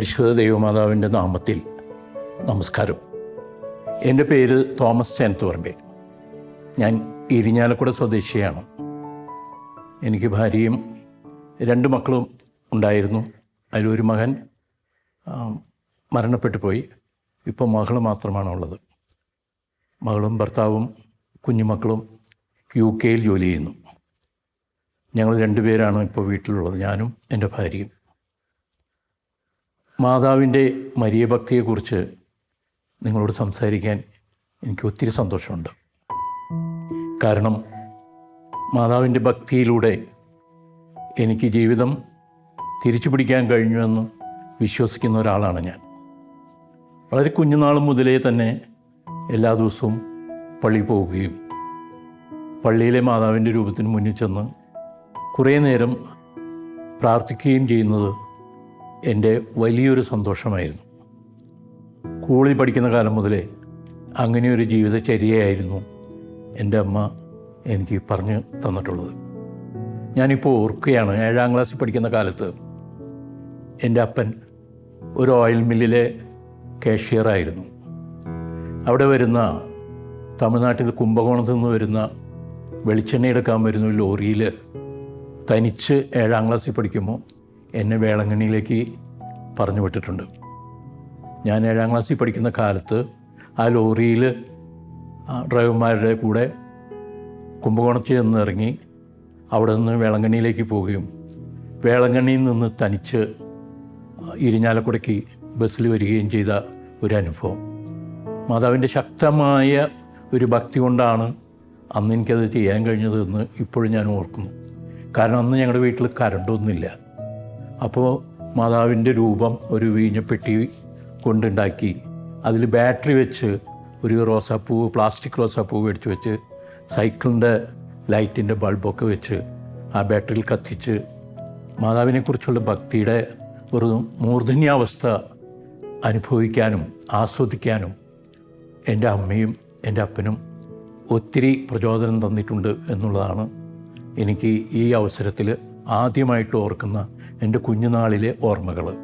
പരിശുദ്ധ ദൈവമാതാവിന്റെ നാമത്തിൽ നമസ്കാരം. എന്റെ പേര് തോമസ് ചേനത്തുപറമ്പിൽ ഞാൻ ഇരിഞ്ഞാലക്കുട സ്വദേശിയാണ്. എനിക്ക് ഭാര്യയും രണ്ട് മക്കളും ഉണ്ടായിരുന്നു. അതിലൊരു മകൻ മരണപ്പെട്ടു പോയി. ഇപ്പോൾ മകൾ മാത്രമാണ് ഉള്ളത്. മകളും ഭർത്താവും കുഞ്ഞുമക്കളും യു കെയിൽ ജോലി ചെയ്യുന്നു. ഞങ്ങൾ രണ്ടുപേരാണ് ഇപ്പോൾ വീട്ടിലുള്ളത്. ഞാനും എന്റെ ഭാര്യയും. മാതാവിന്റെ മരിയഭക്തിയെക്കുറിച്ച് നിങ്ങളോട് സംസാരിക്കാൻ എനിക്ക് ഒത്തിരി സന്തോഷമുണ്ട്. കാരണം മാതാവിന്റെ ഭക്തിയിലൂടെ എനിക്ക് ജീവിതം തിരിച്ചു പിടിക്കാൻ കഴിഞ്ഞുവെന്ന് വിശ്വസിക്കുന്ന ഒരാളാണ് ഞാൻ. വളരെ കുഞ്ഞുനാൾ മുതലേ തന്നെ എല്ലാ ദിവസവും പള്ളി പോവുകയും പള്ളിയിലെ മാതാവിന്റെ രൂപത്തിന് മുന്നിൽ ചെന്ന് കുറേ നേരം പ്രാർത്ഥിക്കുകയും ചെയ്യുന്നത് എന്റെ വലിയൊരു സന്തോഷമായിരുന്നു. സ്കൂളിൽ പഠിക്കുന്ന കാലം മുതലേ അങ്ങനെയൊരു ജീവിതചര്യയായിരുന്നു എന്റെ അമ്മ എനിക്ക് പറഞ്ഞു തന്നിട്ടുള്ളത്. ഞാനിപ്പോൾ ഓർക്കുകയാണ് ഏഴാം ക്ലാസ്സിൽ പഠിക്കുന്ന കാലത്ത് എന്റെ അപ്പൻ ഒരു ഓയിൽ മില്ലിലെ കാഷ്യറായിരുന്നു. അവിടെ വരുന്ന തമിഴ്നാട്ടിൽ കുംഭകോണത്ത് നിന്ന് വരുന്ന വെളിച്ചെണ്ണ എടുക്കാൻ വരുന്ന ലോറിയിൽ തനിച്ച് ഏഴാം ക്ലാസ്സിൽ പഠിക്കുമ്പോൾ എന്നെ വേളങ്കണ്ണിയിലേക്ക് പറഞ്ഞു വിട്ടിട്ടുണ്ട്. ഞാൻ ഏഴാം ക്ലാസ്സിൽ പഠിക്കുന്ന കാലത്ത് ആ ലോറിയിൽ ഡ്രൈവർമാരുടെ കൂടെ കുംഭകോണത്തിൽ നിന്ന് ഇറങ്ങി അവിടെ നിന്ന് വേളങ്കണ്ണിയിലേക്ക് പോവുകയും വേളങ്കണ്ണിയിൽ നിന്ന് തനിച്ച് ഇരിഞ്ഞാലക്കുടയ്ക്ക് ബസ്സിൽ വരികയും ചെയ്ത ഒരു അനുഭവം. മാതാവിന്റെ ശക്തമായ ഒരു ഭക്തി കൊണ്ടാണ് അന്ന് എനിക്കത് ചെയ്യാൻ കഴിഞ്ഞത് എന്ന് ഇപ്പോഴും ഞാൻ ഓർക്കുന്നു. കാരണം അന്ന് ഞങ്ങളുടെ വീട്ടിൽ കരണ്ടൊന്നുമില്ല. അപ്പോൾ മാതാവിന്റെ രൂപം ഒരു വീഞ്ഞപ്പെട്ടി കൊണ്ടുണ്ടാക്കി. അതിൽ ബാറ്ററി വെച്ച് ഒരു റോസാപ്പൂവ് പ്ലാസ്റ്റിക് റോസാപ്പൂവ് മേടിച്ച് വെച്ച് സൈക്കിളിന്റെ ലൈറ്റിന്റെ ബൾബൊക്കെ വെച്ച് ആ ബാറ്ററിയിൽ കത്തിച്ച് മാതാവിനെക്കുറിച്ചുള്ള ഭക്തിയുടെ ഒരു മൂർധന്യാവസ്ഥ അനുഭവിക്കാനും ആസ്വദിക്കാനും എന്റെ അമ്മയും എന്റെ അപ്പനും ഒത്തിരി പ്രചോദനം തന്നിട്ടുണ്ട് എന്നുള്ളതാണ് എനിക്ക് ഈ അവസരത്തിൽ ആദ്യമായിട്ട് ഓർക്കുന്ന എന്റെ കുഞ്ഞുനാളിലെ ഓർമ്മകൾ.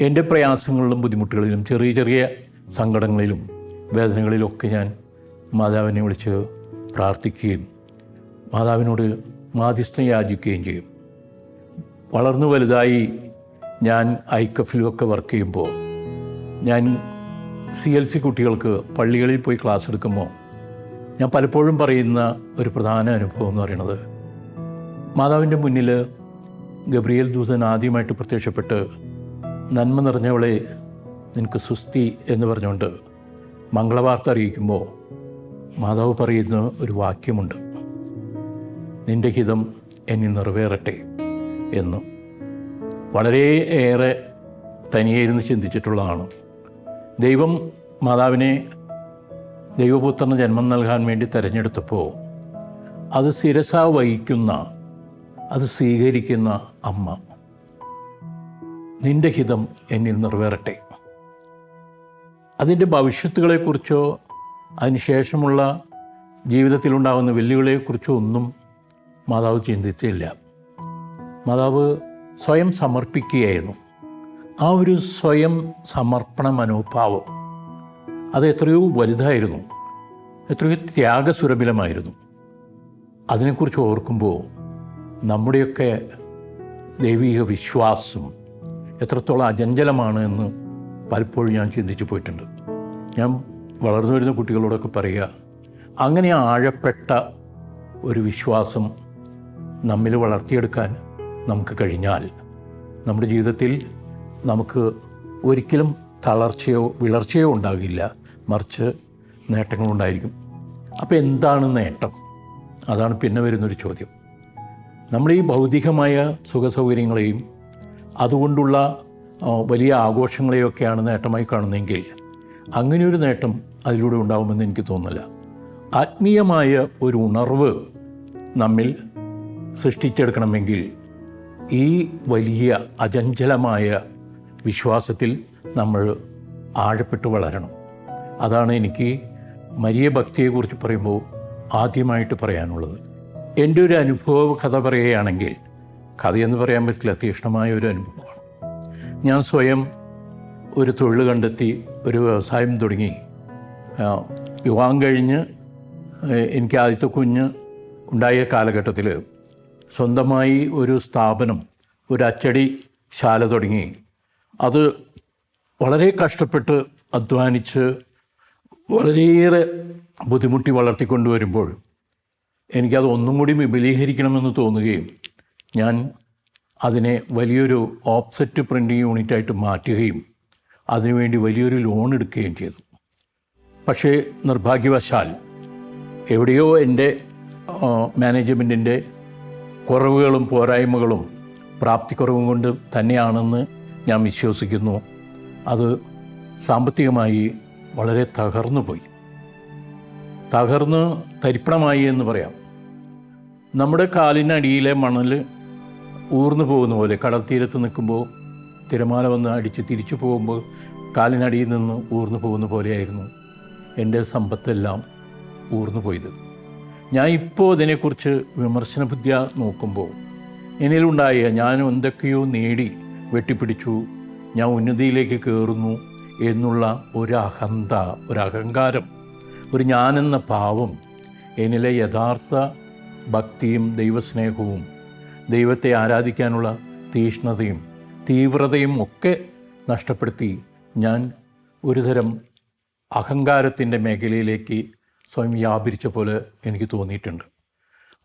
എന്റെ പ്രയാസങ്ങളിലും ബുദ്ധിമുട്ടുകളിലും ചെറിയ ചെറിയ സങ്കടങ്ങളിലും വേദനകളിലൊക്കെ ഞാൻ മാതാവിനെ വിളിച്ച് പ്രാർത്ഥിക്കുകയും മാതാവിനോട് മാധ്യസ്ഥം യാചിക്കുകയും ചെയ്യും. വളർന്നു വലുതായി ഞാൻ ഐക്കഫിലുമൊക്കെ വർക്ക് ചെയ്യുമ്പോൾ ഞാൻ സി എൽ സി കുട്ടികൾക്ക് പള്ളികളിൽ പോയി ക്ലാസ് എടുക്കുമ്പോൾ ഞാൻ പലപ്പോഴും പറയുന്ന ഒരു പ്രധാന അനുഭവം എന്ന് പറയുന്നത് മാതാവിന്റെ മുന്നിൽ ഗബ്രിയേൽ ദൂതൻ ആദ്യമായിട്ട് പ്രത്യക്ഷപ്പെട്ട് നന്മ നിറഞ്ഞവളെ നിനക്ക് സുസ്തി എന്ന് പറഞ്ഞുകൊണ്ട് മംഗളവാർത്ത അറിയിക്കുമ്പോൾ മാതാവ് പറയുന്ന ഒരു വാക്യമുണ്ട്. നിന്റെ ഹിതം എന്നെ നിറവേറട്ടെ എന്ന്. വളരെ ഏറെ തനിയായിരുന്നു ചിന്തിച്ചിട്ടുള്ളതാണ്. ദൈവം മാതാവിനെ ദൈവപുത്രന് ജന്മം നൽകാൻ വേണ്ടി തിരഞ്ഞെടുത്തപ്പോൾ അത് ശിരസ വഹിക്കുന്ന അത് സ്വീകരിക്കുന്ന അമ്മ. നിന്റെ ഹിതം എന്നിൽ നിറവേറട്ടെ. അതിന്റെ ഭവിഷ്യത്തുകളെക്കുറിച്ചോ അതിനുശേഷമുള്ള ജീവിതത്തിലുണ്ടാകുന്ന വെല്ലുവിളിയെക്കുറിച്ചോ ഒന്നും മാതാവ് ചിന്തിച്ചില്ല. മാതാവ് സ്വയം സമർപ്പിക്കുകയായിരുന്നു. ആ ഒരു സ്വയം സമർപ്പണ മനോഭാവം അത് എത്രയോ വലുതായിരുന്നു. എത്രയോ ത്യാഗസുരഭിലമായിരുന്നു. അതിനെക്കുറിച്ച് ഓർക്കുമ്പോൾ നമ്മുടെയൊക്കെ ദൈവിക വിശ്വാസം എത്രത്തോളം അചഞ്ചലമാണ് എന്ന് പലപ്പോഴും ഞാൻ ചിന്തിച്ചു പോയിട്ടുണ്ട്. ഞാൻ വളർന്നു വരുന്ന കുട്ടികളോടൊക്കെ പറയുക അങ്ങനെ ആഴപ്പെട്ട ഒരു വിശ്വാസം നമ്മിൽ വളർത്തിയെടുക്കാൻ നമുക്ക് കഴിഞ്ഞാൽ നമ്മുടെ ജീവിതത്തിൽ നമുക്ക് ഒരിക്കലും തളർച്ചയോ വിളർച്ചയോ ഉണ്ടാകില്ല. മറിച്ച് നേട്ടങ്ങളുണ്ടായിരിക്കും. അപ്പോൾ എന്താണ് നേട്ടം? അതാണ് പിന്നെ വരുന്നൊരു ചോദ്യം. നമ്മൾ ഈ ഭൗതികമായ സുഖസൗകര്യങ്ങളെയും അതുകൊണ്ടുള്ള വലിയ ആഘോഷങ്ങളെയൊക്കെയാണ് നേട്ടമായി കാണുന്നതെങ്കിൽ അങ്ങനെയൊരു നേട്ടം അതിലൂടെ ഉണ്ടാകുമെന്ന് എനിക്ക് തോന്നുന്നില്ല. ആത്മീയമായ ഒരു ഉണർവ് നമ്മിൽ സൃഷ്ടിച്ചെടുക്കണമെങ്കിൽ ഈ വലിയ അചഞ്ചലമായ വിശ്വാസത്തിൽ നമ്മൾ ആഴപ്പെട്ട് വളരണം. അതാണ് എനിക്ക് മരിയ ഭക്തിയെക്കുറിച്ച് പറയുമ്പോൾ ആദ്യമായിട്ട് പറയാനുള്ളത്. എന്റെ ഒരു അനുഭവ കഥ പറയുകയാണെങ്കിൽ കഥയെന്ന് പറയാൻ പറ്റില്ല തീക്ഷ്ണമായ ഒരു അനുഭവമാണ്. ഞാൻ സ്വയം ഒരു തൊഴിൽ കണ്ടെത്തി ഒരു വ്യവസായം തുടങ്ങി. വിവാഹം കഴിഞ്ഞ് എനിക്ക് ആദ്യത്തെ കുഞ്ഞ് ഉണ്ടായ കാലഘട്ടത്തിൽ സ്വന്തമായി ഒരു സ്ഥാപനം ഒരു അച്ചടി ശാല തുടങ്ങി. അത് വളരെ കഷ്ടപ്പെട്ട് അധ്വാനിച്ച് വളരെയേറെ ബുദ്ധിമുട്ടി വളർത്തിക്കൊണ്ടുവരുമ്പോൾ എനിക്കത് ഒന്നും കൂടി വിപുലീകരിക്കണമെന്ന് തോന്നുകയും ഞാൻ അതിനെ വലിയൊരു ഓപ്സെറ്റ് പ്രിന്റിംഗ് യൂണിറ്റായിട്ട് മാറ്റുകയും അതിനുവേണ്ടി വലിയൊരു ലോൺ എടുക്കുകയും ചെയ്തു. പക്ഷേ നിർഭാഗ്യവശാൽ എവിടെയോ എന്റെ മാനേജ്മെന്റിന്റെ കുറവുകളും പോരായ്മകളും പ്രാപ്തിക്കുറവും കൊണ്ട് തന്നെയാണെന്ന് ഞാൻ വിശ്വസിക്കുന്നു. അത് സാമ്പത്തികമായി വളരെ തകർന്നു പോയി തകർന്ന് തരിപ്പണമായി എന്ന് പറയാം. നമ്മുടെ കാലിനടിയിലെ മണൽ ഊർന്നു പോകുന്ന പോലെ കടൽത്തീരത്ത് നിൽക്കുമ്പോൾ തിരമാല വന്ന് അടിച്ച് തിരിച്ചു പോകുമ്പോൾ കാലിനടിയിൽ നിന്ന് ഊർന്നു പോകുന്ന പോലെയായിരുന്നു എന്റെ സമ്പത്തെല്ലാം ഊർന്നു പോയത്. ഞാൻ ഇപ്പോൾ അതിനെക്കുറിച്ച് വിമർശന ബുദ്ധിയ നോക്കുമ്പോൾ എന്നിലുണ്ടായ ഞാൻ എന്തൊക്കെയോ നേടി വെട്ടിപ്പിടിച്ചു ഞാൻ ഉന്നതിയിലേക്ക് കയറുന്നു എന്നുള്ള ഒരു അഹന്ത ഒരു ഞാനെന്ന ഭാവം എന്നിലെ യഥാർത്ഥ ഭക്തിയും ദൈവസ്നേഹവും ദൈവത്തെ ആരാധിക്കാനുള്ള തീഷ്ണതയും തീവ്രതയും ഒക്കെ നഷ്ടപ്പെടുത്തി ഞാൻ ഒരുതരം അഹങ്കാരത്തിന്റെ മേഖലയിലേക്ക് സ്വയം വ്യാപരിച്ച പോലെ എനിക്ക് തോന്നിയിട്ടുണ്ട്.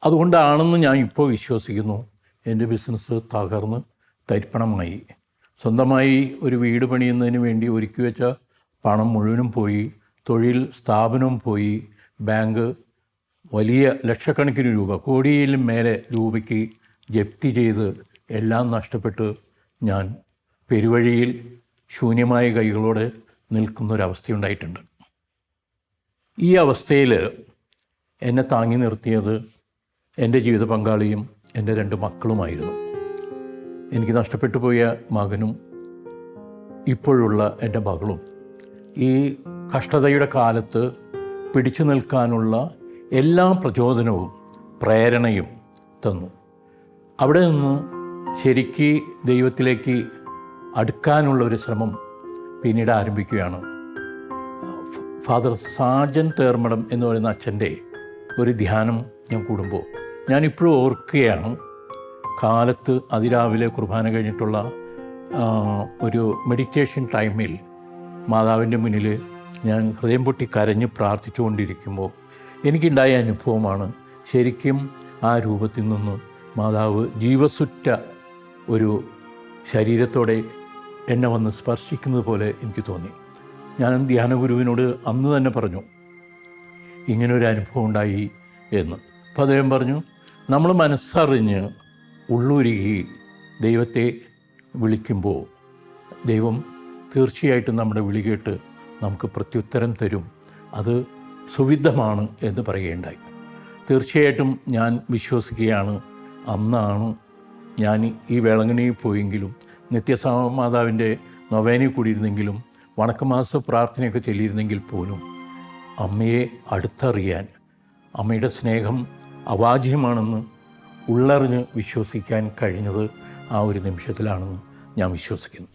അതുകൊണ്ടാണെന്ന് ഞാൻ ഇപ്പോൾ വിശ്വസിക്കുന്നു. എന്റെ ബിസിനസ് തകർന്ന് തരിപ്പണമായി. സ്വന്തമായി ഒരു വീട് പണിയുന്നതിന് വേണ്ടി ഒരുക്കി വെച്ച പണം മുഴുവനും പോയി തൊഴിൽ സ്ഥാപനവും പോയി ബാങ്ക് വലിയ ലക്ഷക്കണക്കിന് രൂപ കോടിയിലും മേലെ രൂപയ്ക്ക് ജപ്തി ചെയ്ത് എല്ലാം നഷ്ടപ്പെട്ട് ഞാൻ പെരുവഴിയിൽ ശൂന്യമായ കൈകളോടെ നിൽക്കുന്നൊരവസ്ഥയുണ്ടായിട്ടുണ്ട്. ഈ അവസ്ഥയിൽ എന്നെ താങ്ങി നിർത്തിയത് എന്റെ ജീവിത പങ്കാളിയും എന്റെ രണ്ട് മക്കളുമായിരുന്നു. എനിക്ക് നഷ്ടപ്പെട്ടു പോയ മകനും ഇപ്പോഴുള്ള എന്റെ മകളും. ഈ കഷ്ടതയുടെ കാലത്ത് പിടിച്ചു നിൽക്കാനുള്ള എല്ലാ പ്രചോദനവും പ്രേരണയും തന്നു. അവിടെ നിന്ന് ശരിക്ക് ദൈവത്തിലേക്ക് അടുക്കാനുള്ള ഒരു ശ്രമം പിന്നീട് ആരംഭിക്കുകയാണ്. ഫാദർ സാജൻ തേർമടം എന്ന് പറയുന്ന അച്ഛന്റെ ഒരു ധ്യാനം ഞാൻ കൂടുമ്പോൾ. ഞാനിപ്പോഴും ഓർക്കുകയാണ് കാലത്ത് അതിരാവിലെ കുർബാന കഴിഞ്ഞിട്ടുള്ള ഒരു മെഡിറ്റേഷൻ ടൈമിൽ മാതാവിന്റെ മുന്നിൽ ഞാൻ ഹൃദയം പൊട്ടി കരഞ്ഞ് പ്രാർത്ഥിച്ചുകൊണ്ടിരിക്കുമ്പോൾ എനിക്കുണ്ടായ അനുഭവമാണ് ശരിക്കും ആ രൂപത്തിൽ നിന്ന് മാതാവ് ജീവസുറ്റ ഒരു ശരീരത്തോടെ എന്നെ വന്ന് സ്പർശിക്കുന്നത് പോലെ എനിക്ക് തോന്നി. ഞാൻ ധ്യാനഗുരുവിനോട് അന്ന് തന്നെ പറഞ്ഞു ഇങ്ങനൊരു അനുഭവം ഉണ്ടായി എന്ന്. അപ്പോൾ അദ്ദേഹം പറഞ്ഞു നമ്മൾ മനസ്സറിഞ്ഞ് ഉള്ളുരുകി ദൈവത്തെ വിളിക്കുമ്പോൾ ദൈവം തീർച്ചയായിട്ടും നമ്മുടെ വിളി കേട്ട് നമുക്ക് പ്രത്യുത്തരം തരും. അത് സുവിധമാണ് എന്ന് പറയുകയുണ്ടായി. തീർച്ചയായിട്ടും ഞാൻ വിശ്വസിക്കുകയാണ്. അന്നാണ് ഞാൻ ഈ വേളങ്ങണിയിൽ പോയെങ്കിലും നിത്യസമാതാവിന്റെ നൊവേനയിൽ കൂടിയിരുന്നെങ്കിലും വണക്കമാസ പ്രാർത്ഥനയൊക്കെ ചൊല്ലിയിരുന്നെങ്കിൽ പോലും അമ്മയെ അടുത്തറിയാൻ അമ്മയുടെ സ്നേഹം അവാജ്യമാണെന്ന് ഉള്ളറിഞ്ഞ് വിശ്വസിക്കാൻ കഴിഞ്ഞത് ആ ഒരു നിമിഷത്തിലാണെന്ന് ഞാൻ വിശ്വസിക്കുന്നു.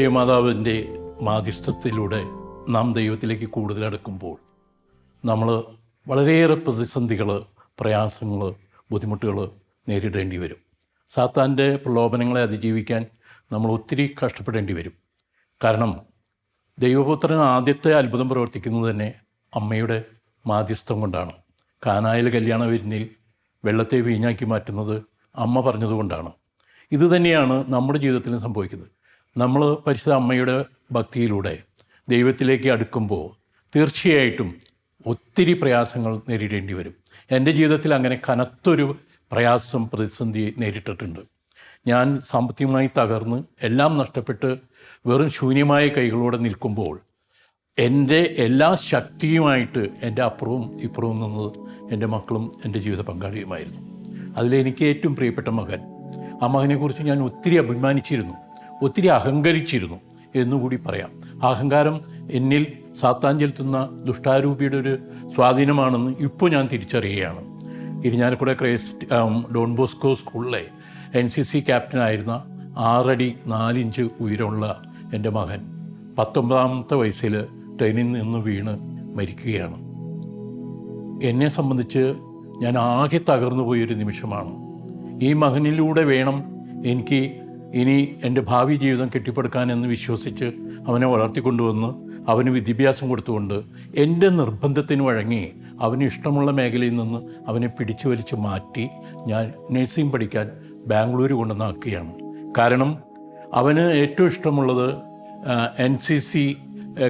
ദൈവമാതാവിന്റെ മാധ്യസ്ഥത്തിലൂടെ നാം ദൈവത്തിലേക്ക് കൂടുതൽ അടുക്കുമ്പോൾ നമ്മൾ വളരെയേറെ പ്രതിസന്ധികൾ പ്രയാസങ്ങൾ ബുദ്ധിമുട്ടുകൾ നേരിടേണ്ടി വരും. സാത്താന്റെ പ്രലോഭനങ്ങളെ അതിജീവിക്കാൻ നമ്മൾ ഒത്തിരി കഷ്ടപ്പെടേണ്ടി വരും. കാരണം ദൈവപുത്രൻ ആദ്യത്തെ അത്ഭുതം പ്രവർത്തിക്കുന്നത് തന്നെ അമ്മയുടെ മാധ്യസ്ഥം കൊണ്ടാണ്. കാനായൽ കല്യാണ വിരുന്നിൽ വെള്ളത്തെ വീഞ്ഞാക്കി മാറ്റുന്നത് അമ്മ പറഞ്ഞതുകൊണ്ടാണ്. ഇത് തന്നെയാണ് നമ്മുടെ ജീവിതത്തിലും സംഭവിക്കുന്നത്. നമ്മൾ പരിശുദ്ധ അമ്മയുടെ ഭക്തിയിലൂടെ ദൈവത്തിലേക്ക് അടുക്കുമ്പോൾ തീർച്ചയായിട്ടും ഒത്തിരി പ്രയാസങ്ങൾ നേരിടേണ്ടി വരും. എന്റെ ജീവിതത്തിൽ അങ്ങനെ കനത്തൊരു പ്രയാസം പ്രതിസന്ധി നേരിട്ടിട്ടുണ്ട്. ഞാൻ സാമ്പത്തികമായി തകർന്ന് എല്ലാം നഷ്ടപ്പെട്ട് വെറും ശൂന്യമായ കൈകളോടെ നിൽക്കുമ്പോൾ എന്റെ എല്ലാ ശക്തിയുമായിട്ട് എന്റെ അപ്പുറവും ഇപ്പുറവും നിന്നത് എന്റെ മക്കളും എന്റെ ജീവിത പങ്കാളിയുമായിരുന്നു. അതിലെനിക്ക് ഏറ്റവും പ്രിയപ്പെട്ട മകൻ. ആ മകനെക്കുറിച്ച് ഞാൻ ഒത്തിരി അഭിമാനിച്ചിരുന്നു. ഒത്തിരി അഹങ്കരിച്ചിരുന്നു എന്നുകൂടി പറയാം. അഹങ്കാരം എന്നിൽ സാത്താൻ ചെലുത്തുന്ന ദുഷ്ടാരൂപിയുടെ ഒരു സ്വാധീനമാണെന്ന് ഇപ്പോൾ ഞാൻ തിരിച്ചറിയുകയാണ്. ഇരിഞ്ഞാലക്കുട ക്രൈസ്റ്റ് ഡോൺ ബോസ്കോ സ്കൂളിലെ എൻ സി സി ക്യാപ്റ്റനായിരുന്ന ആറടി നാലിഞ്ച് ഉയരമുള്ള എന്റെ മകൻ പത്തൊമ്പതാമത്തെ വയസ്സിൽ ട്രെയിനിൽ നിന്ന് വീണ് മരിക്കുകയാണ്. എന്നെ സംബന്ധിച്ച് ഞാൻ ആകെ തകർന്നു പോയൊരു നിമിഷമാണ്. ഈ മകനിലൂടെ വേണം എനിക്ക് ഇനി എന്റെ ഭാവി ജീവിതം കെട്ടിപ്പടുക്കാനെന്ന് വിശ്വസിച്ച് അവനെ വളർത്തിക്കൊണ്ടുവന്ന് അവന് വിദ്യാഭ്യാസം കൊടുത്തുകൊണ്ട് എന്റെ നിർബന്ധത്തിന് വഴങ്ങി അവന് ഇഷ്ടമുള്ള മേഖലയിൽ നിന്ന് അവനെ പിടിച്ചു വലിച്ച് മാറ്റി ഞാൻ നഴ്സിംഗ് പഠിക്കാൻ ബാംഗ്ലൂർ കൊണ്ടുവന്നാക്കുകയാണ്. കാരണം അവന് ഏറ്റവും ഇഷ്ടമുള്ളത് എൻ സി സി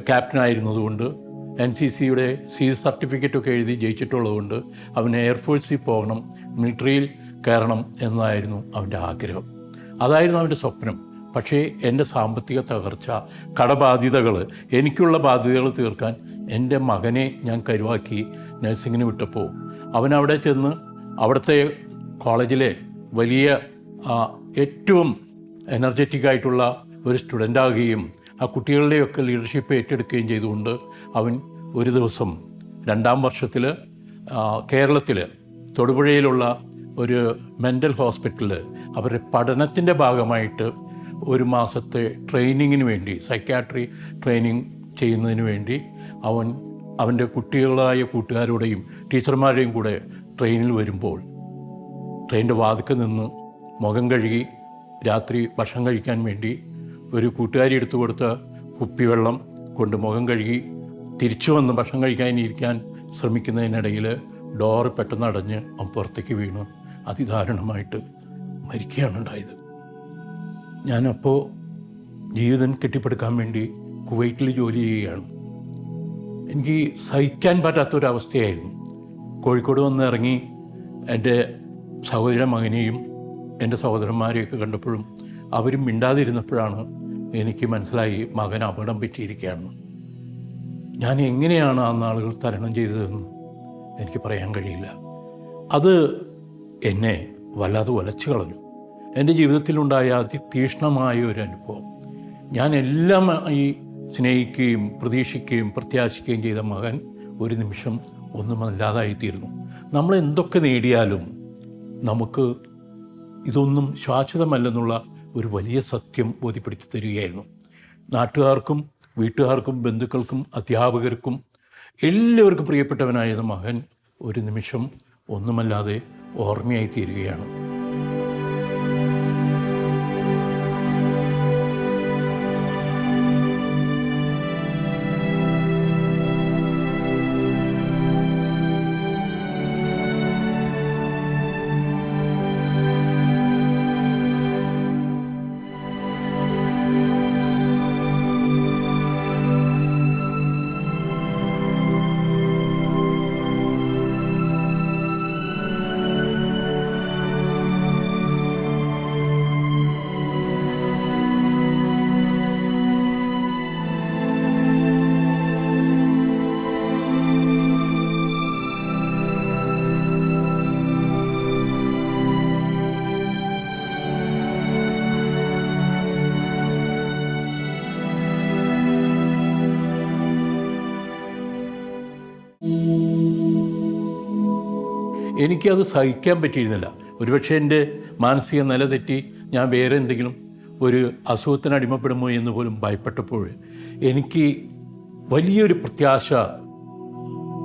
ക്യാപ്റ്റനായിരുന്നതുകൊണ്ട് എൻ സി സിയുടെ സി സർട്ടിഫിക്കറ്റൊക്കെ എഴുതി ജയിച്ചിട്ടുള്ളതുകൊണ്ട് അവന് എയർഫോഴ്സിൽ പോകണം മിലിറ്ററിയിൽ കയറണം എന്നായിരുന്നു അവന്റെ ആഗ്രഹം. അതായിരുന്നു അവന്റെ സ്വപ്നം. പക്ഷേ എന്റെ സാമ്പത്തിക തകർച്ച കടബാധ്യതകൾ എനിക്കുള്ള ബാധ്യതകൾ തീർക്കാൻ എന്റെ മകനെ ഞാൻ കരുവാക്കി നഴ്സിങ്ങിന് വിട്ടപ്പോൾ അവൻ അവിടെ ചെന്ന് അവിടുത്തെ കോളേജിലെ വലിയ ഏറ്റവും എനർജറ്റിക് ആയിട്ടുള്ള ഒരു സ്റ്റുഡന്റ് ആകുകയും ആ കുട്ടികളുടെയൊക്കെ ലീഡർഷിപ്പ് ഏറ്റെടുക്കുകയും ചെയ്തുകൊണ്ട് അവൻ ഒരു ദിവസം രണ്ടാം വർഷത്തിൽ കേരളത്തിൽ തൊടുപുഴയിലുള്ള ഒരു മെന്റൽ ഹോസ്പിറ്റലിൽ അവരുടെ പഠനത്തിന്റെ ഭാഗമായിട്ട് ഒരു മാസത്തെ ട്രെയിനിങ്ങിന് വേണ്ടി സൈക്യാട്രി ട്രെയിനിങ് ചെയ്യുന്നതിന് വേണ്ടി അവൻ അവന്റെ കുട്ടികളായ കൂട്ടുകാരുടെയും ടീച്ചർമാരുടെയും കൂടെ ട്രെയിനിൽ വരുമ്പോൾ ട്രെയിനിന്റെ വാതിക്കൽ നിന്ന് മുഖം കഴുകി രാത്രി ഭക്ഷണം കഴിക്കാൻ വേണ്ടി ഒരു കൂട്ടുകാരി എടുത്തു കൊടുത്ത കുപ്പിവെള്ളം കൊണ്ട് മുഖം കഴുകി തിരിച്ചു വന്ന് ഭക്ഷണം കഴിക്കാനിരിക്കാൻ ശ്രമിക്കുന്നതിനിടയിൽ ഡോറ് പെട്ടെന്ന് അടഞ്ഞ് അവൻ പുറത്തേക്ക് വീണു. അതിദാരുണമായിട്ട് മരിക്കുകയാണ് ഉണ്ടായത് ഞാനപ്പോൾ ജീവിതം കെട്ടിപ്പടുക്കാൻ വേണ്ടി കുവൈറ്റിൽ ജോലി ചെയ്യുകയാണ്. എനിക്ക് സഹിക്കാൻ പറ്റാത്തൊരവസ്ഥയായിരുന്നു. കോഴിക്കോട് വന്ന് ഇറങ്ങി എന്റെ സഹോദര മകനെയും എന്റെ സഹോദരന്മാരെയൊക്കെ കണ്ടപ്പോഴും അവരും മിണ്ടാതിരുന്നപ്പോഴാണ് എനിക്ക് മനസ്സിലായി മകൻ അപകടം പറ്റിയിരിക്കുകയാണ്. ഞാൻ എങ്ങനെയാണ് ആ നാളുകൾ തരണം ചെയ്തതെന്ന് എനിക്ക് പറയാൻ കഴിയില്ല. അത് എന്നെ വല്ലാതെ ഉലച്ചു കളഞ്ഞു. എന്റെ ജീവിതത്തിലുണ്ടായ അതിതീഷ്ണമായ ഒരു അനുഭവം. ഞാൻ എല്ലാം ഈ സ്നേഹിക്കുകയും പ്രതീക്ഷിക്കുകയും പ്രത്യാശിക്കുകയും ചെയ്ത മകൻ ഒരു നിമിഷം ഒന്നും ഒന്നുമല്ലാതായിത്തീരുന്നു നമ്മൾ എന്തൊക്കെ നേടിയാലും നമുക്ക് ഇതൊന്നും ശാശ്വതമല്ലെന്നുള്ള ഒരു വലിയ സത്യം ബോധ്യപ്പെടുത്തി തരികയായിരുന്നു. നാട്ടുകാർക്കും വീട്ടുകാർക്കും ബന്ധുക്കൾക്കും അധ്യാപകർക്കും എല്ലാവർക്കും പ്രിയപ്പെട്ടവനായ മകൻ ഒരു നിമിഷം ഒന്നുമല്ലാതെ ഓർമ്മയായി തീരുകയാണ് എനിക്കത് സഹിക്കാൻ പറ്റിയിരുന്നില്ല. ഒരുപക്ഷെ എന്റെ മാനസിക നില തെറ്റി ഞാൻ വേറെ എന്തെങ്കിലും ഒരു അസുഖത്തിന് അടിമപ്പെടുമോ എന്ന് പോലും ഭയപ്പെട്ടപ്പോൾ എനിക്ക് വലിയൊരു പ്രത്യാശ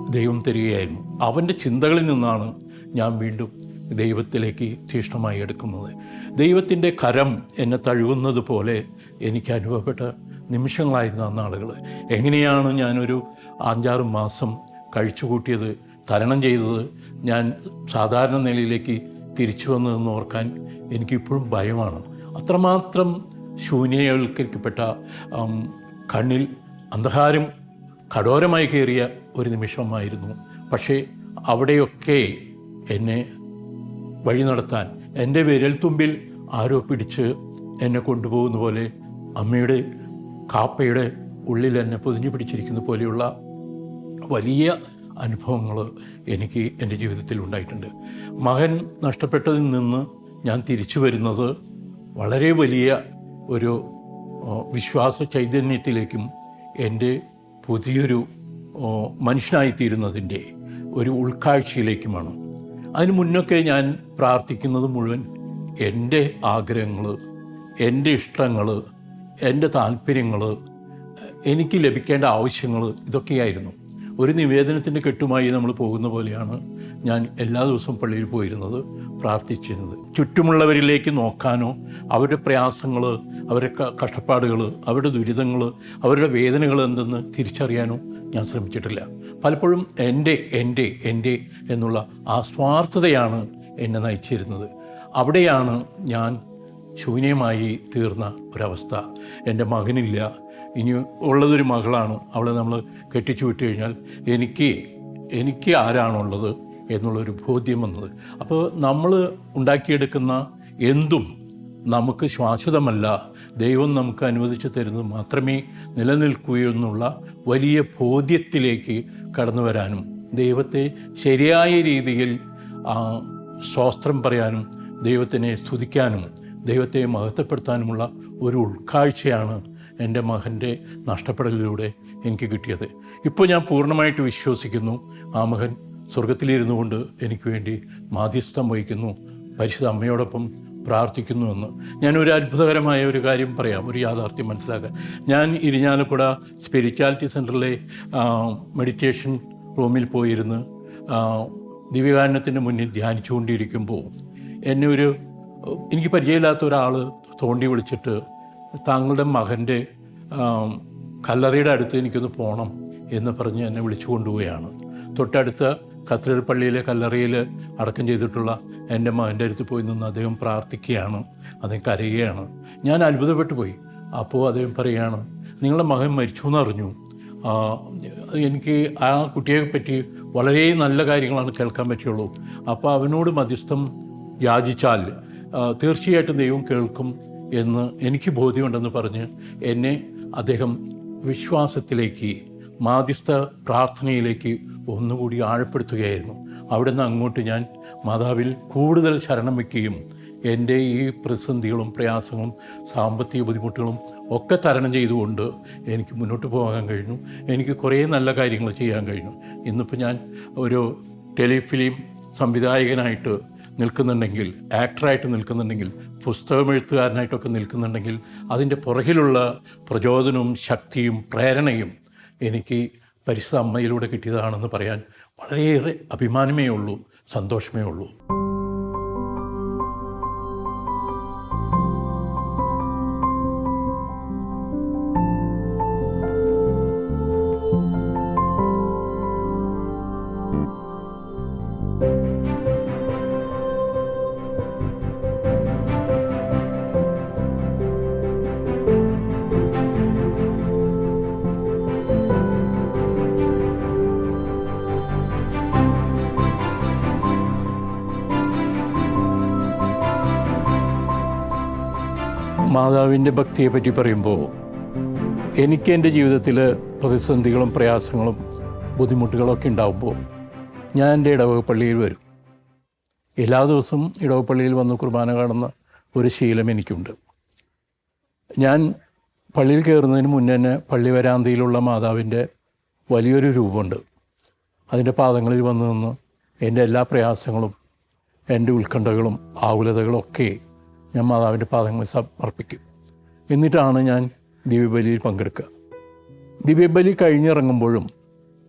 ദൈവം തരികയായിരുന്നു. അവന്റെ ചിന്തകളിൽ നിന്നാണ് ഞാൻ വീണ്ടും ദൈവത്തിലേക്ക് തീഷ്ണമായി എടുക്കുന്നത്. ദൈവത്തിന്റെ കരം എന്നെ തഴുകുന്നത് പോലെ എനിക്ക് അനുഭവപ്പെട്ട നിമിഷങ്ങളായിരുന്നു ആ നാളുകൾ. എങ്ങനെയാണ് ഞാനൊരു അഞ്ചാറ് മാസം കഴിച്ചുകൂട്ടിയത് തരണം ചെയ്തത് ഞാൻ സാധാരണ നിലയിലേക്ക് തിരിച്ചു വന്നതെന്ന് ഓർക്കാൻ എനിക്കിപ്പോഴും ഭയമാണ്. അത്രമാത്രം ശൂന്യവൽക്കരിക്കപ്പെട്ട കണ്ണിൽ അന്ധകാരം കഠോരമായി കയറിയ ഒരു നിമിഷമായിരുന്നു. പക്ഷേ അവിടെയൊക്കെ എന്നെ വഴി നടത്താൻ എന്റെ വിരൽത്തുമ്പിൽ ആരോ പിടിച്ച് എന്നെ കൊണ്ടുപോകുന്ന പോലെ അമ്മയുടെ കാപ്പയുടെ ഉള്ളിൽ എന്നെ പൊതിഞ്ഞു പിടിച്ചിരിക്കുന്ന പോലെയുള്ള വലിയ അനുഭവങ്ങൾ എനിക്ക് എന്റെ ജീവിതത്തിൽ ഉണ്ടായിട്ടുണ്ട്. മകൻ നഷ്ടപ്പെട്ടതിൽ നിന്ന് ഞാൻ തിരിച്ചു വരുന്നത് വളരെ വലിയ ഒരു വിശ്വാസ ചൈതന്യത്തിലേക്കും എന്റെ പുതിയൊരു മനുഷ്യനായിത്തീരുന്നതിന്റെ ഒരു ഉൾക്കാഴ്ചയിലേക്കുമാണ്. അതിനു മുന്നൊക്കെ ഞാൻ പ്രാർത്ഥിക്കുന്നത് മുഴുവൻ എന്റെ ആഗ്രഹങ്ങൾ എന്റെ ഇഷ്ടങ്ങൾ എന്റെ താല്പര്യങ്ങൾ എനിക്ക് ലഭിക്കേണ്ട ആവശ്യങ്ങൾ ഇതൊക്കെയായിരുന്നു. ഒരു നിവേദനത്തിന്റെ കെട്ടുമായി നമ്മൾ പോകുന്ന പോലെയാണ് ഞാൻ എല്ലാ ദിവസവും പള്ളിയിൽ പോയിരുന്നത് പ്രാർത്ഥിച്ചിരുന്നത്. ചുറ്റുമുള്ളവരിലേക്ക് നോക്കാനോ അവരുടെ പ്രയാസങ്ങൾ അവരുടെ കഷ്ടപ്പാടുകൾ അവരുടെ ദുരിതങ്ങൾ അവരുടെ വേദനകൾ എന്തെന്ന് തിരിച്ചറിയാനോ ഞാൻ ശ്രമിച്ചിട്ടില്ല. പലപ്പോഴും എന്റെ എന്റെ എന്റെ എന്നുള്ള ആ സ്വാർത്ഥതയാണ് എന്നെ നയിച്ചിരുന്നത്. അവിടെയാണ് ഞാൻ ശൂന്യമായി തീർന്ന ഒരവസ്ഥ. എന്റെ മകനില്ല. ഇനി ഉള്ളതൊരു മകളാണ്. അവളെ നമ്മൾ കെട്ടിച്ചു വിട്ട് കഴിഞ്ഞാൽ എനിക്ക് എനിക്ക് ആരാണുള്ളത് എന്നുള്ളൊരു ബോധ്യം വന്നത്. അപ്പോൾ നമ്മൾ ഉണ്ടാക്കിയെടുക്കുന്ന എന്തും നമുക്ക് ശാശ്വതമല്ല. ദൈവം നമുക്ക് അനുവദിച്ചു തരുന്നത് മാത്രമേ നിലനിൽക്കുകയെന്നുള്ള വലിയ ബോധ്യത്തിലേക്ക് കടന്നു വരാനും ദൈവത്തെ ശരിയായ രീതിയിൽ ആ, സ്തോത്രം പറയാനും ദൈവത്തിനെ സ്തുതിക്കാനും ദൈവത്തെ മഹത്വപ്പെടുത്താനുമുള്ള ഒരു ഉൾക്കാഴ്ചയാണ് എന്റെ മകന്റെ നഷ്ടപ്പെടലിലൂടെ എനിക്ക് കിട്ടിയത്. ഇപ്പോൾ ഞാൻ പൂർണമായിട്ട് വിശ്വസിക്കുന്നു. ആ മകൻ സ്വർഗത്തിലിരുന്നു കൊണ്ട് എനിക്ക് വേണ്ടി മാധ്യസ്ഥം വഹിക്കുന്നു. പരിശുദ്ധ അമ്മയോടൊപ്പം പ്രാർത്ഥിക്കുന്നുവെന്ന് ഞാനൊരു അത്ഭുതകരമായ ഒരു കാര്യം പറയാം. ഒരു യാഥാർത്ഥ്യം മനസ്സിലാക്കാൻ. ഞാൻ ഇരിഞ്ഞാലക്കുട സ്പിരിച്വാലിറ്റി സെന്ററിലെ മെഡിറ്റേഷൻ റൂമിൽ പോയിരുന്ന് ദിവ്യകാരണത്തിന്റെ മുന്നിൽ ധ്യാനിച്ചുകൊണ്ടിരിക്കുമ്പോൾ എന്നെ ഒരു എനിക്ക് പരിചയമില്ലാത്ത ഒരാൾ തോണ്ടി വിളിച്ചിട്ട് താങ്കളുടെ മകന്റെ കല്ലറയുടെ അടുത്ത് എനിക്കൊന്ന് പോകണം എന്ന് പറഞ്ഞ് എന്നെ വിളിച്ചു കൊണ്ടുപോവുകയാണ്. തൊട്ടടുത്ത കത്തീഡ്രൽ പള്ളിയിലെ കല്ലറയിൽ അടക്കം ചെയ്തിട്ടുള്ള എന്റെ മകന്റെ അടുത്ത് പോയി നിന്ന് അദ്ദേഹം പ്രാർത്ഥിക്കുകയാണ്. അദ്ദേഹം കരയുകയാണ്. ഞാൻ അത്ഭുതപ്പെട്ടു പോയി. അപ്പോൾ അദ്ദേഹം പറയുകയാണ് നിങ്ങളുടെ മകൻ മരിച്ചു എന്നറിഞ്ഞു എനിക്ക് ആ കുട്ടിയെ പറ്റി വളരെ നല്ല കാര്യങ്ങളാണ് കേൾക്കാൻ പറ്റുള്ളൂ അപ്പോൾ അവനോട് മധ്യസ്ഥം യാചിച്ചാൽ തീർച്ചയായിട്ടും ദൈവം കേൾക്കും എന്ന് എനിക്ക് ബോധ്യമുണ്ടെന്ന് പറഞ്ഞ് എന്നെ അദ്ദേഹം വിശ്വാസത്തിലേക്ക് മാധ്യസ്ഥ പ്രാർത്ഥനയിലേക്ക് ഒന്നുകൂടി ആഴപ്പെടുത്തുകയായിരുന്നു. അവിടെ നിന്ന് അങ്ങോട്ട് ഞാൻ മാതാവിൽ കൂടുതൽ ശരണം വയ്ക്കുകയും എന്റെ ഈ പ്രതിസന്ധികളും പ്രയാസങ്ങളും സാമ്പത്തിക ബുദ്ധിമുട്ടുകളും ഒക്കെ തരണം ചെയ്തുകൊണ്ട് എനിക്ക് മുന്നോട്ട് പോകാൻ കഴിഞ്ഞു. എനിക്ക് കുറേ നല്ല കാര്യങ്ങൾ ചെയ്യാൻ കഴിഞ്ഞു. ഇന്നിപ്പോൾ ഞാൻ ഒരു ടെലിഫിലിം സംവിധായകനായിട്ട് നിൽക്കുന്നുണ്ടെങ്കിൽ ആക്ടറായിട്ട് നിൽക്കുന്നുണ്ടെങ്കിൽ പുസ്തകമെഴുത്തുകാരനായിട്ടൊക്കെ നിൽക്കുന്നുണ്ടെങ്കിൽ അതിന്റെ പുറകിലുള്ള പ്രചോദനവും ശക്തിയും പ്രേരണയും എനിക്ക് പരിസ്ഥിതി അമ്മയിലൂടെ കിട്ടിയതാണെന്ന് പറയാൻ വളരെയേറെ അഭിമാനമേ ഉള്ളൂ സന്തോഷമേ ഉള്ളൂ മാതാവിന്റെ ഭക്തിയെ പറ്റി പറയുമ്പോൾ എനിക്ക് എന്റെ ജീവിതത്തിൽ പ്രതിസന്ധികളും പ്രയാസങ്ങളും ബുദ്ധിമുട്ടുകളൊക്കെ ഉണ്ടാകുമ്പോൾ ഞാൻ എന്റെ ഇടവക പള്ളിയിൽ വരും. എല്ലാ ദിവസവും ഇടവക പള്ളിയിൽ വന്ന് കുർബാന കാണുന്ന ഒരു ശീലം എനിക്കുണ്ട്. ഞാൻ പള്ളിയിൽ കയറുന്നതിന് മുന്നേ തന്നെ പള്ളി വരാന്തയിലുള്ള മാതാവിന്റെ വലിയൊരു രൂപമുണ്ട്. അതിന്റെ പാദങ്ങളിൽ വന്ന് നിന്ന് എന്റെ എല്ലാ പ്രയാസങ്ങളും എന്റെ ഉത്കണ്ഠകളും ആകുലതകളും ഒക്കെ ഞാൻ മാതാവിന്റെ പാദങ്ങളിൽ സമർപ്പിക്കും. എന്നിട്ടാണ് ഞാൻ ദിവ്യബലിയിൽ പങ്കെടുക്കുക. ദിവ്യബലി കഴിഞ്ഞിറങ്ങുമ്പോഴും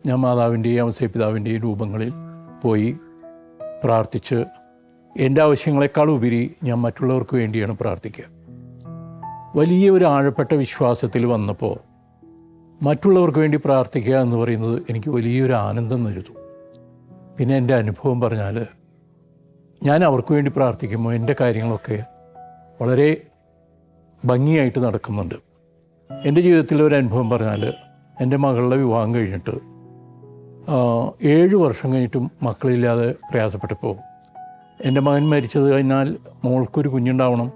ഞാൻ മാതാവിന്റെയും അവസരപിതാവിന്റെയും രൂപങ്ങളിൽ പോയി പ്രാർത്ഥിച്ച് എന്റെ ആവശ്യങ്ങളെക്കാൾ ഉപരി ഞാൻ മറ്റുള്ളവർക്ക് വേണ്ടിയാണ് പ്രാർത്ഥിക്കുക. വലിയ ഒരു ആഴപ്പെട്ട വിശ്വാസത്തിൽ വന്നപ്പോൾ മറ്റുള്ളവർക്ക് വേണ്ടി പ്രാർത്ഥിക്കുക എന്ന് പറയുന്നത് എനിക്ക് വലിയൊരു ആനന്ദം നൽകും പിന്നെ എന്റെ അനുഭവം പറഞ്ഞാൽ ഞാൻ അവർക്ക് വേണ്ടി പ്രാർത്ഥിക്കുമ്പോൾ എന്റെ കാര്യങ്ങളൊക്കെ വളരെ ഭംഗിയായിട്ട് നടക്കുന്നുണ്ട്. എന്റെ ജീവിതത്തിലെ ഒരു അനുഭവം പറഞ്ഞാൽ എന്റെ മകളുടെ വിവാഹം കഴിഞ്ഞിട്ട് ഏഴ് വർഷം കഴിഞ്ഞിട്ടും മക്കളില്ലാതെ പ്രയാസപ്പെട്ടപ്പോൾ എന്റെ മകൻ മരിച്ചത് കഴിഞ്ഞാൽ മോൾക്കൊരു കുഞ്ഞുണ്ടാവണം.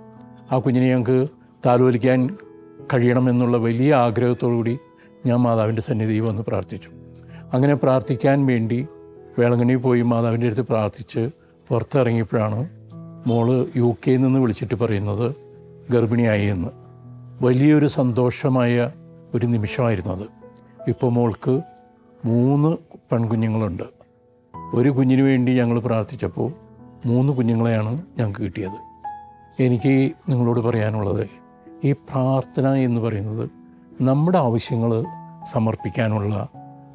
ആ കുഞ്ഞിനെ ഞങ്ങൾക്ക് താലോലിക്കാൻ കഴിയണമെന്നുള്ള വലിയ ആഗ്രഹത്തോടു കൂടി ഞാൻ മാതാവിന്റെ സന്നിധിയിൽ വന്ന് പ്രാർത്ഥിച്ചു. അങ്ങനെ പ്രാർത്ഥിക്കാൻ വേണ്ടി വേളങ്കണ്ണി പോയി മാതാവിന്റെ അടുത്ത് പ്രാർത്ഥിച്ച് പുറത്തിറങ്ങിയപ്പോഴാണ് മോൾ യു കെയിൽ നിന്ന് വിളിച്ചിട്ട് പറയുന്നത് ഗർഭിണിയായി എന്ന്. വലിയൊരു സന്തോഷമായ ഒരു നിമിഷമായിരുന്നു അത്. ഇപ്പോൾ മോൾക്ക് മൂന്ന് പെൺകുഞ്ഞുങ്ങളുണ്ട്. ഒരു കുഞ്ഞിന് വേണ്ടി ഞങ്ങൾ പ്രാർത്ഥിച്ചപ്പോൾ മൂന്ന് കുഞ്ഞുങ്ങളെയാണ് ഞങ്ങൾക്ക് കിട്ടിയത്. എനിക്ക് നിങ്ങളോട് പറയാനുള്ളത് ഈ പ്രാർത്ഥന എന്ന് പറയുന്നത് നമ്മുടെ ആവശ്യങ്ങൾ സമർപ്പിക്കാനുള്ള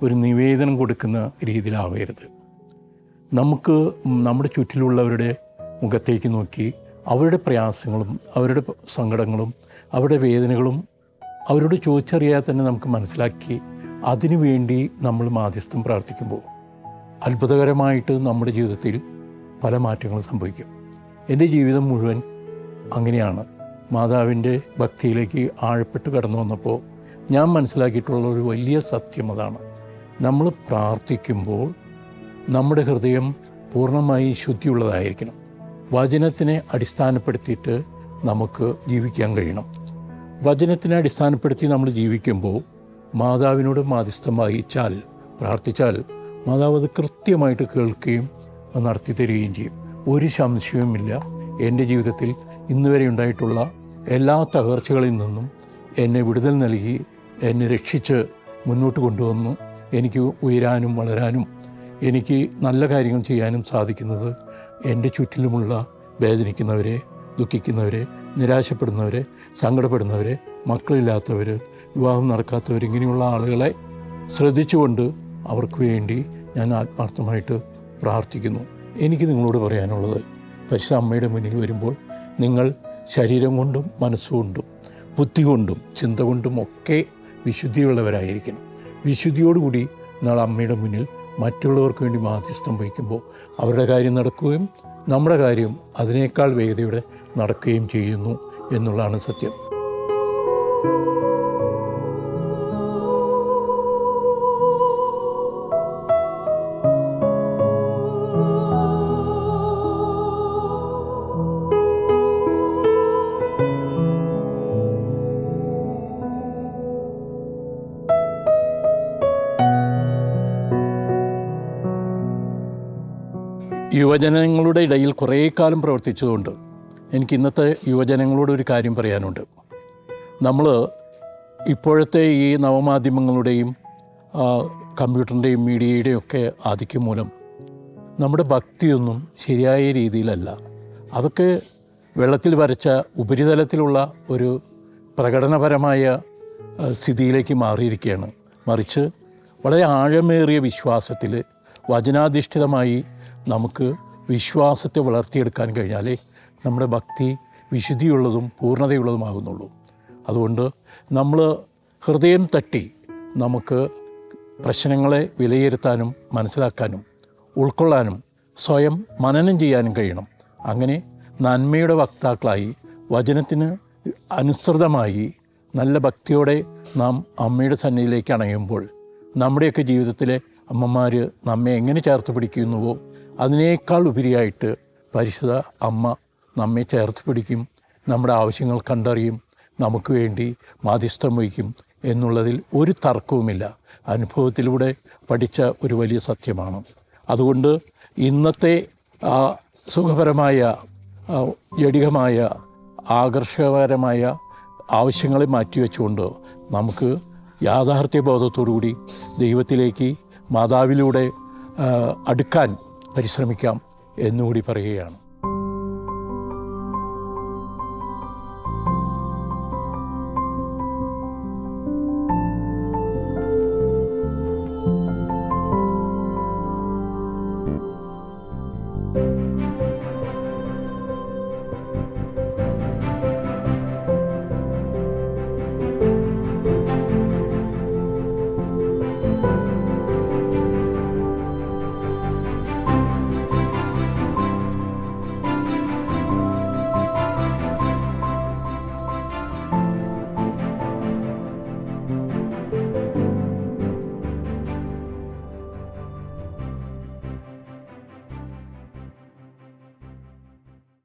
ഒരു നിവേദനം കൊടുക്കുന്ന രീതിയിലാവരുത്. നമുക്ക് നമ്മുടെ ചുറ്റിലുള്ളവരുടെ മുഖത്തേക്ക് നോക്കി അവരുടെ പ്രയാസങ്ങളും അവരുടെ സങ്കടങ്ങളും അവരുടെ വേദനകളും അവരോട് ചോദിച്ചറിയാതെ തന്നെ നമുക്ക് മനസ്സിലാക്കി അതിനു വേണ്ടി നമ്മൾ മാധ്യസ്ഥം പ്രാർത്ഥിക്കുമ്പോൾ അത്ഭുതകരമായിട്ട് നമ്മുടെ ജീവിതത്തിൽ പല മാറ്റങ്ങളും സംഭവിക്കും. എന്റെ ജീവിതം മുഴുവൻ അങ്ങനെയാണ്. മാതാവിന്റെ ഭക്തിയിലേക്ക് ആഴപ്പെട്ട് കടന്നു വന്നപ്പോൾ ഞാൻ മനസ്സിലാക്കിയിട്ടുള്ള ഒരു വലിയ സത്യം അതാണ്. നമ്മൾ പ്രാർത്ഥിക്കുമ്പോൾ നമ്മുടെ ഹൃദയം പൂർണമായി ശുദ്ധിയുള്ളതായിരിക്കണം. വചനത്തിനെ അടിസ്ഥാനപ്പെടുത്തിയിട്ട് നമുക്ക് ജീവിക്കാൻ കഴിയണം. വചനത്തിനെ അടിസ്ഥാനപ്പെടുത്തി നമ്മൾ ജീവിക്കുമ്പോൾ മാതാവിനോട് മാധ്യസ്ഥം വഹിച്ചാൽ പ്രാർത്ഥിച്ചാൽ മാതാവ് അത് കൃത്യമായിട്ട് കേൾക്കുകയും നടത്തി തരികയും ചെയ്യും. ഒരു സംശയവുമില്ല. എന്റെ ജീവിതത്തിൽ ഇന്ന് വരെ ഉണ്ടായിട്ടുള്ള എല്ലാ തകർച്ചകളിൽ നിന്നും എന്നെ വിടുതൽ നൽകി എന്നെ രക്ഷിച്ച് മുന്നോട്ട് കൊണ്ടുവന്ന് എനിക്ക് ഉയരാനും വളരാനും എനിക്ക് നല്ല കാര്യങ്ങൾ ചെയ്യാനും സാധിക്കുന്നത് എന്റെ ചുറ്റിലുമുള്ള വേദനിക്കുന്നവരെ ദുഃഖിക്കുന്നവരെ നിരാശപ്പെടുന്നവരെ സങ്കടപ്പെടുന്നവരെ മക്കളില്ലാത്തവർ വിവാഹം നടക്കാത്തവർ ഇങ്ങനെയുള്ള ആളുകളെ ശ്രദ്ധിച്ചുകൊണ്ട് അവർക്ക് വേണ്ടി ഞാൻ ആത്മാർത്ഥമായിട്ട് പ്രാർത്ഥിക്കുന്നു. എനിക്ക് നിങ്ങളോട് പറയാനുള്ളത് പരിശുദ്ധ അമ്മയുടെ മുന്നിൽ വരുമ്പോൾ നിങ്ങൾ ശരീരം കൊണ്ടും മനസ്സുകൊണ്ടും ബുദ്ധി കൊണ്ടും ചിന്ത കൊണ്ടും ഒക്കെ വിശുദ്ധിയുള്ളവരായിരിക്കണം. വിശുദ്ധിയോടുകൂടി നിങ്ങൾ അമ്മയുടെ മുന്നിൽ മറ്റുള്ളവർക്ക് വേണ്ടി മാധ്യസ്ഥം വഹിക്കുമ്പോൾ അവരുടെ കാര്യം നടക്കുകയും നമ്മുടെ കാര്യം അതിനേക്കാൾ വേഗതയോടെ നടക്കുകയും ചെയ്യുന്നു എന്നുള്ളതാണ് സത്യം. യുവജനങ്ങളുടെ ഇടയിൽ കുറേ കാലം പ്രവർത്തിച്ചതുകൊണ്ട് എനിക്ക് ഇന്നത്തെ യുവജനങ്ങളോട് ഒരു കാര്യം പറയാനുണ്ട്. നമ്മൾ ഇപ്പോഴത്തെ ഈ നവമാധ്യമങ്ങളുടെയും കമ്പ്യൂട്ടറിന്റെയും മീഡിയയുടെയും ഒക്കെ ആധിക്യം മൂലം നമ്മുടെ ഭക്തിയൊന്നും ശരിയായ രീതിയിലല്ല. അതൊക്കെ വെള്ളത്തിൽ വരച്ച ഉപരിതലത്തിലുള്ള ഒരു പ്രകടനപരമായ സ്ഥിതിയിലേക്ക് മാറിയിരിക്കുകയാണ്. മറിച്ച് വളരെ ആഴമേറിയ വിശ്വാസത്തിൽ വചനാധിഷ്ഠിതമായി നമുക്ക് വിശ്വാസത്തെ വളർത്തിയെടുക്കാൻ കഴിഞ്ഞാലേ നമ്മുടെ ഭക്തി വിശുദ്ധിയുള്ളതും പൂർണതയുള്ളതുമാകുന്നുള്ളൂ. അതുകൊണ്ട് നമ്മൾ ഹൃദയം തട്ടി നമുക്ക് പ്രശ്നങ്ങളെ വിലയിരുത്താനും മനസ്സിലാക്കാനും ഉൾക്കൊള്ളാനും സ്വയം മനനം ചെയ്യാനും കഴിയണം. അങ്ങനെ നന്മയുടെ വക്താക്കളായി വചനത്തിന് അനുസൃതമായി നല്ല ഭക്തിയോടെ നാം അമ്മയുടെ സന്നിധിയിലേക്ക് അണയുമ്പോൾ നമ്മുടെയൊക്കെ ജീവിതത്തിലെ അമ്മമാർ നമ്മെ എങ്ങനെ ചേർത്ത് പിടിക്കുന്നുവോ അതിനേക്കാൾ ഉപരിയായിട്ട് പരിശുദ്ധ അമ്മ നമ്മെ ചേർത്ത് പിടിക്കും നമ്മുടെ ആവശ്യങ്ങൾ കണ്ടറിയും നമുക്ക് വേണ്ടി മാധ്യസ്ഥം വഹിക്കും എന്നുള്ളതിൽ ഒരു തർക്കവുമില്ല. അനുഭവത്തിലൂടെ പഠിച്ച ഒരു വലിയ സത്യമാണ്. അതുകൊണ്ട് ഇന്നത്തെ സുഖപരമായ ജടികമായ ആകർഷകപരമായ ആവശ്യങ്ങളെ മാറ്റിവെച്ചുകൊണ്ട് നമുക്ക് യാഥാർത്ഥ്യ ബോധത്തോടുകൂടി ദൈവത്തിലേക്ക് മാതാവിലൂടെ അടുക്കാൻ പരിശ്രമിക്കാം എന്നുകൂടി പറയുകയാണ്.